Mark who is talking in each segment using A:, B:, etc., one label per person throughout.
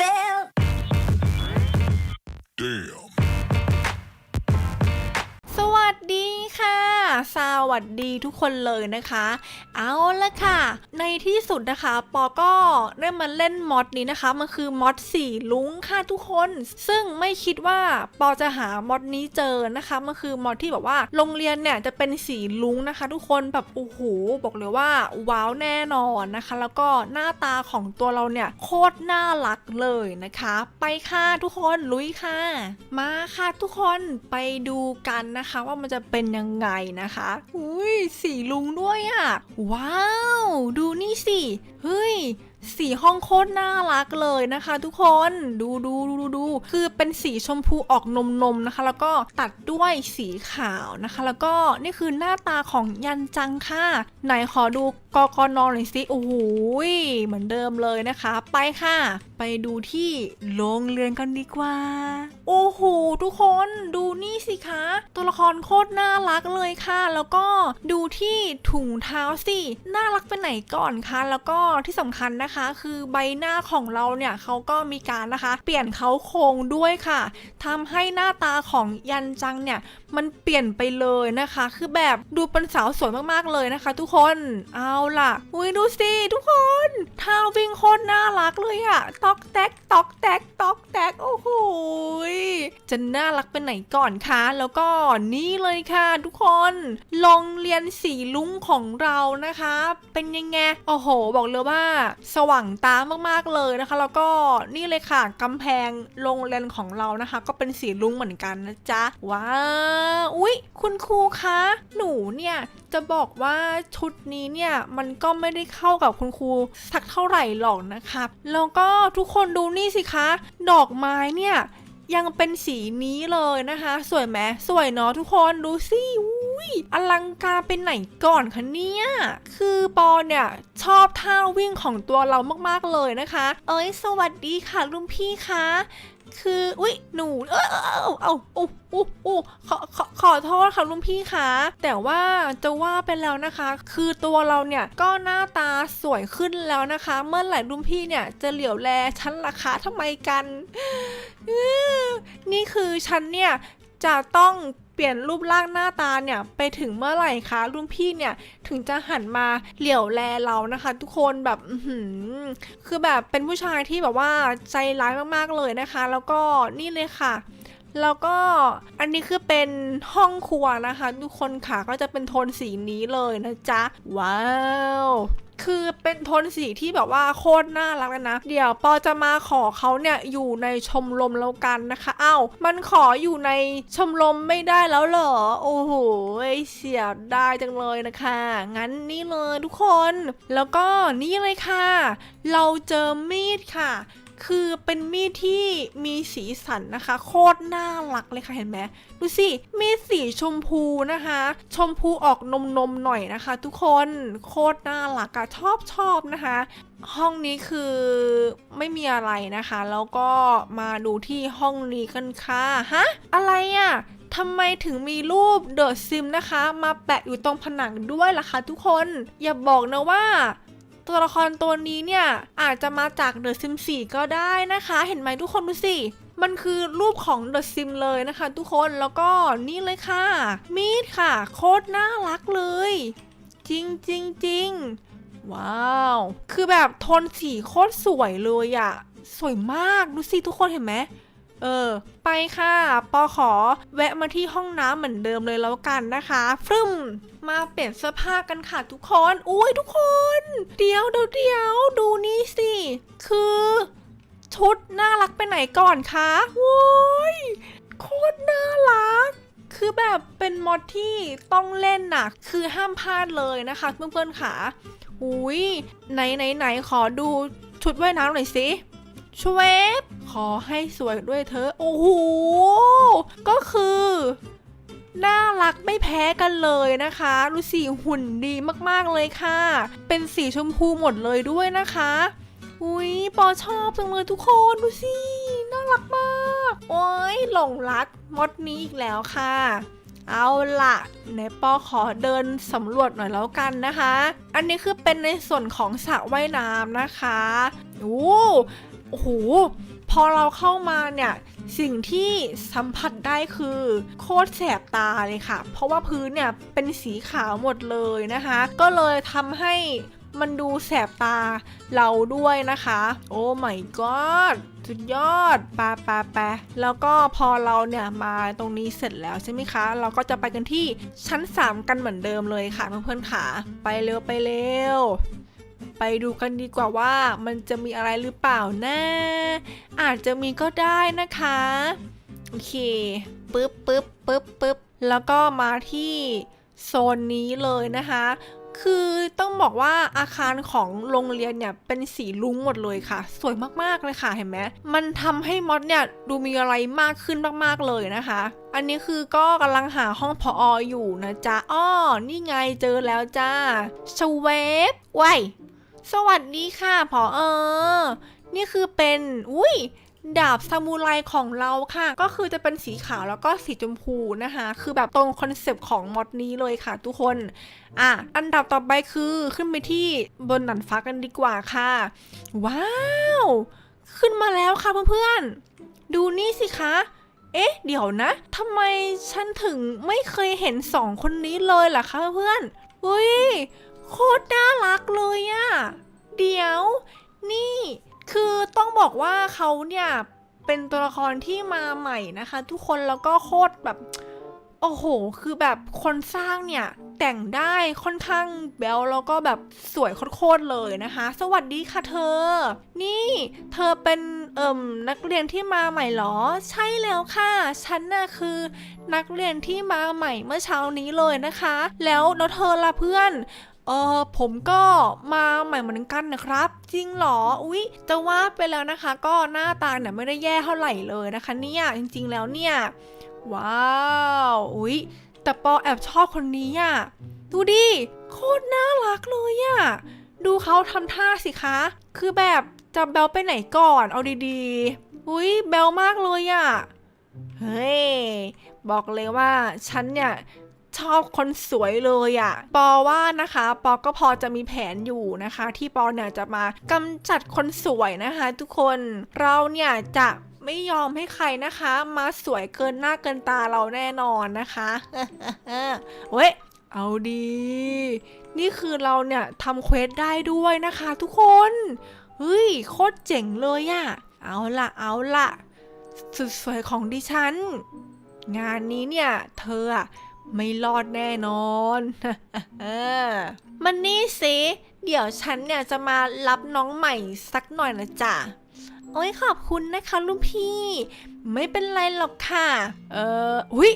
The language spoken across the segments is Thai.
A: fell.
B: Damn.
C: สวัสดีทุกคนเลยนะคะ เอาละค่ะ ในที่สุดนะคะ ปอก็ได้มาเล่นมอดนี้นะคะ มันคือมอดสีลุงค่ะทุกคน ซึ่งไม่คิดว่าปอจะหามอดนี้เจอนะคะ มันคือมอดที่แบบว่าโรงเรียนเนี่ยจะเป็นสีลุงนะคะ ทุกคนแบบโอ้โหบอกเลยว่าว้าวแน่นอนนะคะ แล้วก็หน้าตาของตัวเราเนี่ยโคตรน่ารักเลยนะคะ ไปค่ะทุกคนลุยค่ะ มาค่ะทุกคนไปดูกันนะคะ ว่ามันจะเป็นยังไงนะคะ อุ้ยสีลุงด้วยอะ่ะ ว้าว ดูนี่สิ เฮ้ยสีห้องโคตรน่ารักเลยนะคะทุกคนดูดูดูดูดูคือเป็นสีชมพูออกนมนมนะคะ แล้วก็ตัดด้วยสีขาวนะคะ แล้วก็นี่คือหน้าตาของยันจังค่ะ ไหนขอดูกกนหน่อยสิโอ้โหเหมือนเดิมเลยนะคะ ไปค่ะ ไปดูที่โรงเรียนกันดีกว่า โอ้โหทุกคนดูนี่สิคะ ตัวละครโคตรน่ารักเลยค่ะ แล้วก็ดูที่ถุงเท้าสิน่ารักไปไหนก่อนคะแล้วก็ที่สำคัญนะคะ คือใบหน้าของเราเนี่ยเขาก็มีการนะคะ เปลี่ยนเขาโครงด้วยค่ะทำให้หน้าตาของยันจังเนี่ยมันเปลี่ยนไปเลยนะคะ คือแบบดูเป็นสาวสวยมากๆเลยนะคะ ทุกคนเอาล่ะอุ้ยดูสิทุกคนท่าวิ่งโคตรน่ารักเลยอะตอกแตกตอกแตกตอกแตกโอ้โห จะน่ารักไปไหนก่อนคะ แล้วก็นี่เลยค่ะ ทุกคนโรงเรียนสีลุ้งของเรานะคะ เป็นยังไงโอ้โห บอกเลยว่า สว่างตามากๆเลยนะคะ แล้วก็นี่เลยค่ะกำแพงโรงเรียนของเรานะคะ ก็เป็นสีลุ้งเหมือนกันนะจ๊ะว้าวอุ๊ย คุณครูคะ หนูเนี่ยจะบอกว่าชุดนี้เนี่ยมันก็ไม่ได้เข้ากับคุณครูสักเท่าไหร่หรอกนะครับแล้วก็ทุกคนดูนี่สิคะ ดอกไม้เนี่ย ยังเป็นสีนี้เลยนะคะ สวยไหมสวยเนาะทุกคนดูสิอุ้ยอลังการเป็นไหนก่อนคะเนี่ยคือปอเนี่ยชอบท่าวิ่งของตัวเรามากๆเลยนะคะ เอ้ย สวัสดีค่ะลุงพี่คะ คืออุ้ยหนูเออเออเออเอาอู้อู้อู้ขอขอขอโทษค่ะลุงพี่คะแต่ว่าจะว่าไปแล้วนะคะ คือตัวเราเนี่ยก็หน้าตาสวยขึ้นแล้วนะคะ เมื่อไหร่ลุงพี่เนี่ยจะเหลียวแลฉันราคาทำไมกันนี่คือฉันเนี่ยจะต้อง ปลี่ยนรูปร่างหน้าตาเนี่ยไปถึงเมื่อไหร่คะรุ่นพี่เนี่ยถึงจะหันมาเหลียวแลเรานะคะ ทุกคนแบบคือแบบเป็นผู้ชายที่แบบว่าใจร้ายมากๆเลยนะคะ แล้วก็นี่เลยค่ะแล้วก็อันนี้คือเป็นห้องครัวนะคะ ทุกคนค่ะก็จะเป็นโทนสีนี้เลยนะจ๊ะ ว้าว คือเป็นโทนสีที่แบบว่าโคตรน่ารักเลยนะ เดี๋ยวปอจะมาขอเขาเนี่ยอยู่ในชมรมแล้วกันนะคะอ้าวมันขออยู่ในชมรมไม่ได้แล้วเหรอ โอ้โหเสียดายจังเลยนะคะ งั้นนี่เลยทุกคน แล้วก็นี่เลยค่ะ เราเจอมีดค่ะ คือเป็นมีดที่มีสีสันนะคะ โคตรน่ารักเลยค่ะเห็นไหมดูสิ มีดสีชมพูนะคะ ชมพูออกนมนมหน่อยนะคะ ทุกคนโคตรน่ารักอะชอบชอบนะคะ ห้องนี้คือไม่มีอะไรนะคะ แล้วก็มาดูที่ห้องนี้กันค่ะฮะอะไรอะทำไมถึงมีรูปเดอะซิมนะคะ มาแปะอยู่ตรงผนังด้วยล่ะคะทุกคน อย่าบอกนะว่า ตัวละครตัวนี้เนี่ย อาจจะมาจากเดอะซิม4ก็ได้นะคะ เห็นไหมทุกคนดูสิมันคือรูปของเดอะซิมเลยนะคะ ทุกคนแล้วก็นี่เลยค่ะ มีดค่ะ โคตรน่ารักเลย จริงจริงจริงว้าว คือแบบโทนสีโคตรสวยเลยอะสวยมาก ดูสิทุกคนเห็นไหม เออ ไปค่ะ ปอขอ แวะมาที่ห้องน้ำเหมือนเดิมเลยแล้วกันนะคะฟรึมมาเปลี่ยนเสื้อผ้ากันค่ะทุกคน อุ้ยทุกคน เดี๋ยวเดี๋ยวเดี๋ยวดูนี่สิ คือ ชุดน่ารักไปไหนก่อนคะโว้ยโคตรน่ารัก คือแบบเป็นมอดที่ต้องเล่นหน่ะคือห้ามพลาดเลยนะคะเพื่อนๆค่ะอุ้ยไหนไหนไหนขอดูชุดว่ายน้ำหน่อยสิชเวฟ ขอให้สวยด้วยเธอ โอ้โห ก็คือ น่ารักไม่แพ้กันเลยนะคะดูสีหุ่นดีมากๆเลยค่ะ เป็นสีชมพูหมดเลยด้วยนะคะ อุ้ยปอชอบจังเลยทุกคนดูสิ น่ารักมาก โอ้ยหลงรักมดนี้อีกแล้วค่ะเอาล่ะไหนปอขอเดินสำรวจหน่อยแล้วกันนะคะ อันนี้คือเป็นในส่วนของสระว่ายน้ำนะคะ โอ้โอ้โห พอเราเข้ามาเนี่ยสิ่งที่สัมผัสได้คือโคตรแสบตาเลยค่ะ เพราะว่าพื้นเนี่ยเป็นสีขาวหมดเลยนะคะ ก็เลยทำให้มันดูแสบตาเราด้วยนะคะ โอ้ my god สุดยอดปาปาปาแล้วก็พอเราเนี่ยมาตรงนี้เสร็จแล้วใช่ไหมคะ เราก็จะไปกันที่ชั้น 3 กันเหมือนเดิมเลยค่ะเพื่อนๆค่ะ ไปเร็วไปเร็ว ไปดูกันดีกว่าว่ามันจะมีอะไรหรือเปล่านะ อาจจะมีก็ได้นะคะ โอเคปึ๊บปึ๊บปึ๊บปึ๊บแล้วก็มาที่โซนนี้เลยนะคะ คือต้องบอกว่าอาคารของโรงเรียนเนี่ยเป็นสีลุ้งหมดเลยค่ะ สวยมากๆเลยค่ะเห็นไหมมันทำให้มอสเนี่ยดูมีอะไรมากขึ้นมากๆเลยนะคะ อันนี้คือก็กำลังหาห้องพอออยู่นะจ๊ะอ้อนี่ไงเจอแล้วจ้าชเวฟไว้ยสวัสดีค่ะพอเออ นี่คือเป็น อุ้ย ดาบซามูไรของเราค่ะ ก็คือจะเป็นสีขาวแล้วก็สีชมพูนะคะ คือแบบตรงคอนเซปต์ของมอดนี้เลยค่ะทุกคน อะ อันดับต่อไปคือขึ้นไปที่บนหนันฟ้ากันดีกว่าค่ะ ว้าว ขึ้นมาแล้วค่ะเพื่อนๆ ดูนี่สิคะ เอ๊ะ เดี๋ยวนะทำไมฉันถึงไม่เคยเห็นสองคนนี้เลยล่ะคะเพื่อนเฮ้ย โคตรน่ารักเลยอะเดี๋ยว นี่ คือต้องบอกว่าเขาเนี่ยเป็นตัวละครที่มาใหม่นะคะ ทุกคนแล้วก็โคตรแบบ โอ้โห คือแบบคนสร้างเนี่ย แต่งได้ค่อนข้างแบลแล้วก็แบบสวยโคตรเลยนะคะ สวัสดีค่ะเธอ นี่เธอเป็นเอ่มนักเรียนที่มาใหม่เหรอ ใช่แล้วค่ะ ฉันน่ะคือ นักเรียนที่มาใหม่เมื่อเช้านี้เลยนะคะ แล้วแล้วเธอละเพื่อน เออผมก็มาใหม่เหมือนกันนะครับ จริงเหรอ อุ๊ยจะว่าไปแล้วนะคะ ก็หน้าตาเนี่ยไม่ได้แย่เท่าไหร่เลยนะคะเนี่ยจริงๆแล้วเนี่ยว้าวอุ๊ยแต่ปอแอบชอบคนนี้อะดูดิโคตรน่ารักเลยอะดูเขาทำท่าสิคะ คือแบบจะแบลไปไหนก่อนเอาดีๆ อุ๊ยแบลมากเลยอะเฮ้ย บอกเลยว่าฉันเนี่ย ชอบคนสวยเลยอะ่ะ ปอว่านะคะ ปอก็พอจะมีแผนอยู่นะคะ ที่ปอเนี่ยจะมากำจัดคนสวยนะคะ ทุกคนเราเนี่ยจะไม่ยอมให้ใครนะคะ มาสวยเกินหน้าเกินตาเราแน่นอนนะคะเว้ยเอาดี นี่คือเราเนี่ยทำเควสได้ด้วยนะคะ ทุกคน เฮ้ย โคตรเจ๋งเลยอะเอาละเอาละสุดสวยของดิฉัน งานนี้เนี่ย เธออะ ไม่รอดแน่นอนมันนี่สิเดี๋ยวฉันเนี่ยจะมารับน้องใหม่สักหน่อยนะจ๊ะโอ้ยขอบคุณนะคะลูกพี่ ไม่เป็นไรหรอกค่ะ เอออุ้ย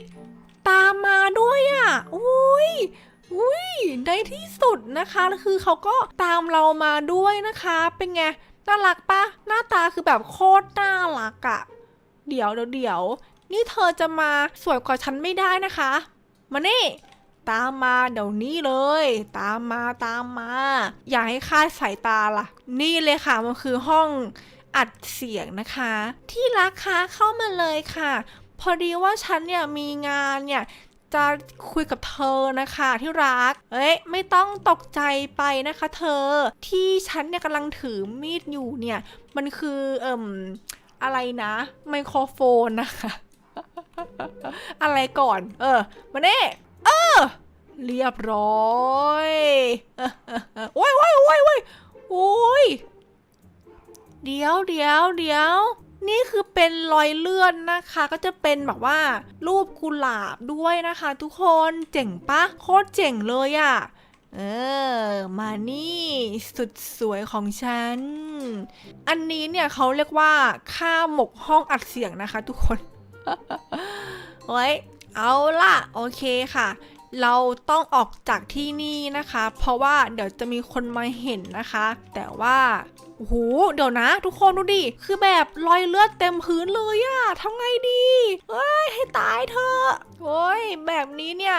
C: ตามมาด้วยอะอุ้ยอุ้ยในที่สุดนะคะคือเขาก็ตามเรามาด้วยนะคะ เป็นไงน่ารักปะหน้าตาคือแบบโคตรน่ารักอะเดี๋ยวเดี๋ยวเดี๋ยวนี่เธอจะมาสวยกว่าฉันไม่ได้นะคะ มานี่ ตามมาเดี๋ยวนี้เลย ตามมาตามมา อย่าให้คาดสายตาล่ะ นี่เลยค่ะมันคือห้องอัดเสียงนะคะ ที่รักคะเข้ามาเลยค่ะ พอดีว่าฉันเนี่ยมีงานเนี่ยจะคุยกับเธอนะคะที่รัก เอ้ยไม่ต้องตกใจไปนะคะเธอ ที่ฉันเนี่ยกำลังถือมีดอยู่เนี่ย มันคือเอ่มอะไรนะ ไมโครโฟนนะคะ อะไรก่อน เออ มาเน่เออ เรียบร้อยโอ้ยโอ้ยโอ้ยโอ้ยโอ้ยเดี๋ยวเดี๋ยวเดี๋ยว นี่คือเป็นรอยเลือดนะคะ ก็จะเป็นแบบว่า รูปกุหลาบด้วยนะคะ ทุกคนเจ๋งปะโคตรเจ๋งเลยอะ่ะเออ มานี่ สุดสวยของฉัน อันนี้เนี่ยเขาเรียกว่าข้าหมกห้องอัดเสียงนะคะ ทุกคน เฮ้เอาล่ะ โอเคค่ะ เราต้องออกจากที่นี่นะคะ เพราะว่าเดี๋ยวจะมีคนมาเห็นนะคะ แต่ว่าโอ้โหเดี๋ยวนะ ทุกคนดูดิ คือแบบรอยเลือดเต็มพื้นเลยอะทำไงดีเอ้ยให้ตายเถอะโอ้ยแบบนี้เนี่ย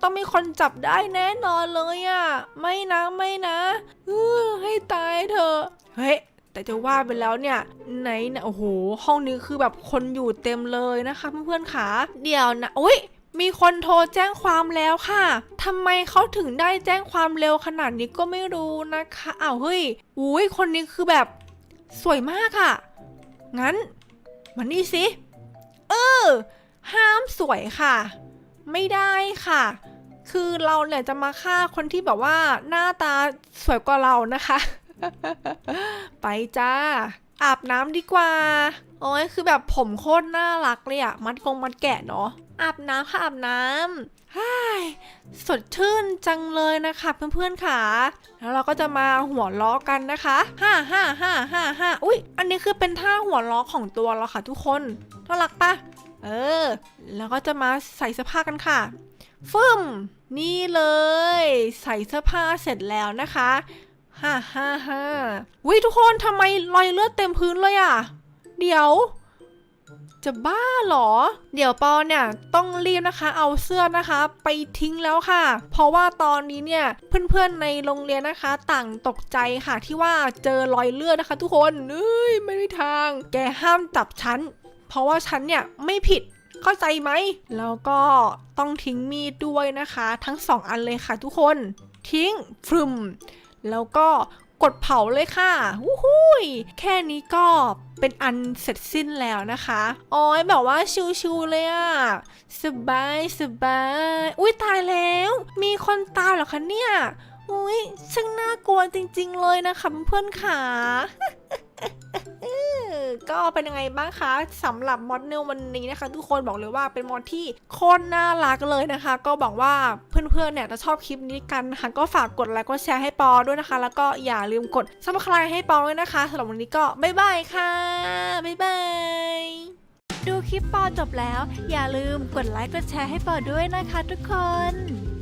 C: ต้องมีคนจับได้แน่นอนเลยอะไม่นะไม่นะเออให้ตายเถอะเฮ้ย แต่จะว่าไปแล้วเนี่ยไหนเนี่ยโอ้โห ห้องนี้คือแบบคนอยู่เต็มเลยนะคะเพื่อนๆค่ะเดี๋ยวนะอุ้ยมีคนโทรแจ้งความแล้วค่ะทำไมเขาถึงได้แจ้งความเร็วขนาดนี้ก็ไม่รู้นะคะอ้าวเฮ้ยอุ้ยคนนี้คือแบบสวยมากอะงั้นมานี่สิ เออ ห้ามสวยค่ะ ไม่ได้ค่ะ คือเราเนี่ยจะมาฆ่าคนที่แบบว่าหน้าตาสวยกว่าเรานะคะ ไปจ้า อาบน้ำดีกว่า โอ้ยคือแบบผมโคตรน่ารักเลยอะมัดกงมัดแกะเนาะ อาบน้ำค่ะอาบน้ำฮ่ายสดชื่นจังเลยนะคะเพื่อนๆค่ะ แล้วเราก็จะมาหัวล้อกันนะคะห้าห้าห้าห้าห้าอุ้ยอันนี้คือเป็นท่าหัวล้อของตัวเราค่ะทุกคนน่ารักปะเออ แล้วก็จะมาใส่เสื้อผ้ากันค่ะฟึ่มนี่เลย ใส่เสื้อผ้าเสร็จแล้วนะคะ ฮ่าฮ่าฮ่าวิทุกคนทำไมรอยเลือดเต็มพื้นเลยอะเดี๋ยว จะบ้าเหรอ เดี๋ยวปอเนี่ยต้องรีบนะคะ เอาเสื้อนะคะ ไปทิ้งแล้วค่ะ เพราะว่าตอนนี้เนี่ยเพื่อนๆในโรงเรียนนะคะ ต่างตกใจค่ะที่ว่าเจอรอยเลือดนะคะ ทุกคนเอ้ยไม่ได้ทาง แกห้ามจับฉันเพราะว่าฉันเนี่ยไม่ผิดเข้าใจไหม แล้วก็ต้องทิ้งมีดด้วยนะคะ ทั้งสองอันเลยค่ะทุกคน ทิ้งฟรึม แล้วก็กดเผาเลยค่ะวู้ฮู้ยแค่นี้ก็เป็นอันเสร็จสิ้นแล้วนะคะอ๋อยแบบว่าชิวๆเลยอะสบายสบาย อุ้ยตายแล้ว มีคนตายเหรอคะเนี่ยอุ้ยช่างน่ากลัวจริงๆเลยนะคะเพื่อนๆค่ะ ก็เป็นยังไงบ้างคะสำหรับมอดเนลวันนี้นะคะ ทุกคนบอกเลยว่าเป็นมอดที่โคตรน่ารักเลยนะคะ ก็บอกว่าเพื่อนๆเนี่ยจะชอบคลิปนี้กันนะคะก็ฝากกดไลค์กดแชร์ให้ปอด้วยนะคะ แล้วก็อย่าลืมกดซับสไครต์ให้ปอด้วยนะคะสำหรับวันนี้ก็บ๊ายบายค่ะบ๊ายบายดูคลิปปอจบแล้ว อย่าลืมกดไลค์กดแชร์ให้ปอด้วยนะคะ ทุกคน